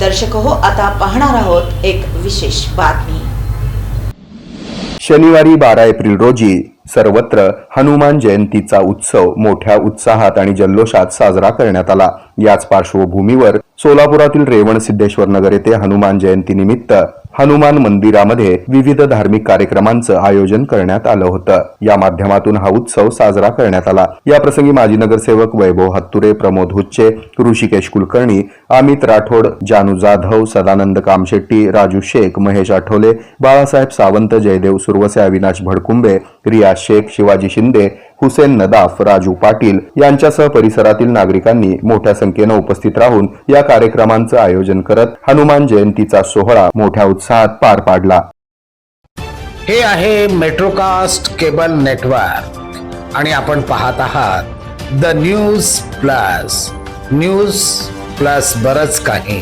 दर्शक हो आता पाहणार आहोत एक विशेष बातमी. शनिवारी बारा एप्रिल रोजी सर्वत्र हनुमान जयंतीचा उत्सव मोठ्या उत्साहात आणि जल्लोषात साजरा करण्यात आला. याच पार्श्वभूमीवर सोलापुरातील रेवण सिद्धेश्वर नगर येथे हनुमान जयंतीनिमित्त हनुमान मंदिरामध्ये विविध धार्मिक कार्यक्रमांचं आयोजन करण्यात आलं होतं. या माध्यमातून हा उत्सव साजरा करण्यात आला. या प्रसंगी माजी नगरसेवक वैभव हत्तुरे प्रमोद हुच्चे ऋषिकेश कुलकर्णी अमित राठोड जानू जाधव सदानंद कामशेट्टी राजू शेख महेश आठवले बाळासाहेब सावंत जयदेव सुरवसे अविनाश भडकुंबे रिया शेख शिवाजी शिंदे हुसेन नदाफ राजू पाटील यांच्यासह परिसरातील नागरिकांनी मोठ्या संख्येनं उपस्थित राहून या कार्यक्रमांचं आयोजन करत हनुमान जयंतीचा सोहळा मोठ्या उत्साहात पार पाडला. हे आहे मेट्रोकास्ट केबल नेटवर्क आणि आपण पाहत आहात the News Plus News Plus बरच काही.